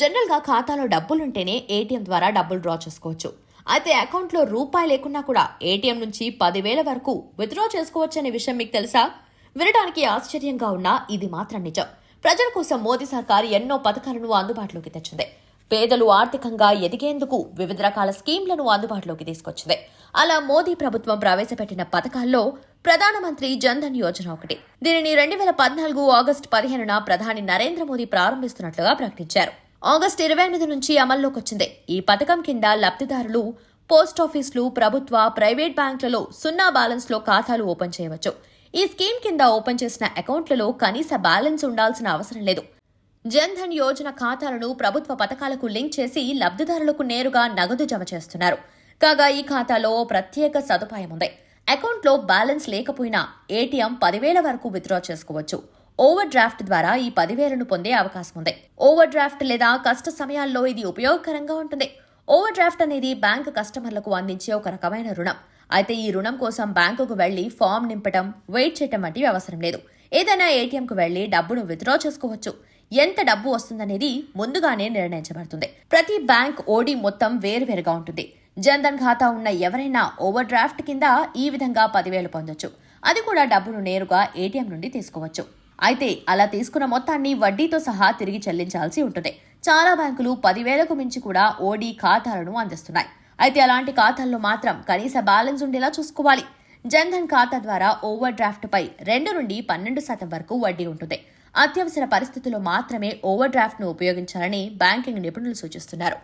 జనరల్గా ఖాతాలో డబ్బులుంటేనే ఏటీఎం ద్వారా డబ్బులు డ్రా చేసుకోవచ్చు. అయితే అకౌంట్లో రూపాయి లేకున్నా కూడా ఏటీఎం నుంచి పదివేల వరకు విత్డ్రా చేసుకోవచ్చనే విషయం మీకు తెలుసా? వినడానికి ఆశ్చర్యంగా ఉన్నా ఇది మాత్రం నిజం. ప్రజల కోసం మోదీ సర్కార్ ఎన్నో పథకాలను అందుబాటులోకి తెచ్చింది. పేదలు ఆర్థికంగా ఎదిగేందుకు వివిధ రకాల స్కీంలను అందుబాటులోకి తీసుకొచ్చింది. అలా మోదీ ప్రభుత్వం ప్రవేశపెట్టిన పథకాల్లో ప్రధానమంత్రి జన్ధన్ యోజన ఒకటి. దీనిని రెండు వేల పద్నాలుగు ఆగస్టు పదిహేనున ప్రధాని నరేంద్ర మోదీ ప్రారంభిస్తున్నట్లుగా ప్రకటించారు. ఆగస్టు ఇరవై ఎనిమిది నుంచి అమల్లోకి వచ్చింది ఈ పథకం కింద లబ్ధిదారులు పోస్ట్ ఆఫీసులు ప్రభుత్వ ప్రైవేట్ బ్యాంకులలో సున్నా బ్యాలెన్స్లో ఖాతాలు ఓపెన్ చేయవచ్చు. ఈ స్కీమ్ కింద ఓపెన్ చేసిన అకౌంట్లలో కనీస బ్యాలెన్స్ ఉండాల్సిన అవసరం లేదు. జన్ ధన్ యోజన ఖాతాలను ప్రభుత్వ పథకాలకు లింక్ చేసి లబ్ధిదారులకు నేరుగా నగదు జమ చేస్తున్నారు. కాగా ఈ ఖాతాలో ప్రత్యేక సదుపాయం ఉంది. అకౌంట్లో బ్యాలెన్స్ లేకపోయినా ఏటీఎం పదివేల వరకు విత్డ్రా చేసుకోవచ్చు. ఓవర్ డ్రాఫ్ట్ ద్వారా ఈ పదివేలను పొందే అవకాశం ఉంది. ఓవర్ డ్రాఫ్ట్ లేదా కష్ట సమయాల్లో ఇది ఉపయోగకరంగా ఉంటుంది. ఓవర్ డ్రాఫ్ట్ అనేది బ్యాంకు కస్టమర్లకు అందించే ఒక రకమైన రుణం. అయితే ఈ రుణం కోసం బ్యాంకుకు వెళ్ళి ఫామ్ నింపటం వెయిట్ చేయటం వంటివి అవసరం లేదు. ఏదైనా ఏటీఎంకు వెళ్ళి డబ్బును విత్డ్రా చేసుకోవచ్చు. ఎంత డబ్బు వస్తుందనేది ముందుగానే నిర్ణయించబడుతుంది. ప్రతి బ్యాంక్ ఓడి మొత్తం వేరువేరుగా ఉంటుంది. జన్ధన్ ఖాతా ఉన్న ఎవరైనా ఓవర్ డ్రాఫ్ట్ కింద ఈ విధంగా పదివేలు పొందొచ్చు. అది కూడా డబ్బును నేరుగా ఏటీఎం నుండి తీసుకోవచ్చు. అయితే అలా తీసుకున్న మొత్తాన్ని వడ్డీతో సహా తిరిగి చెల్లించాల్సి ఉంటుంది. చాలా బ్యాంకులు పదివేలకు మించి కూడా ఓడి ఖాతాలను అందిస్తున్నాయి. అయితే అలాంటి ఖాతాల్లో మాత్రం కనీస బ్యాలెన్స్ ఉండేలా చూసుకోవాలి. జన్ధన్ ఖాతా ద్వారా ఓవర్ డ్రాఫ్ట్ పై రెండు నుండి పన్నెండు శాతం వరకు వడ్డీ ఉంటుంది. అత్యవసర పరిస్థితుల్లో మాత్రమే ఓవర్ డ్రాఫ్ట్ను ఉపయోగించాలని బ్యాంకింగ్ నిపుణులు సూచిస్తున్నారు.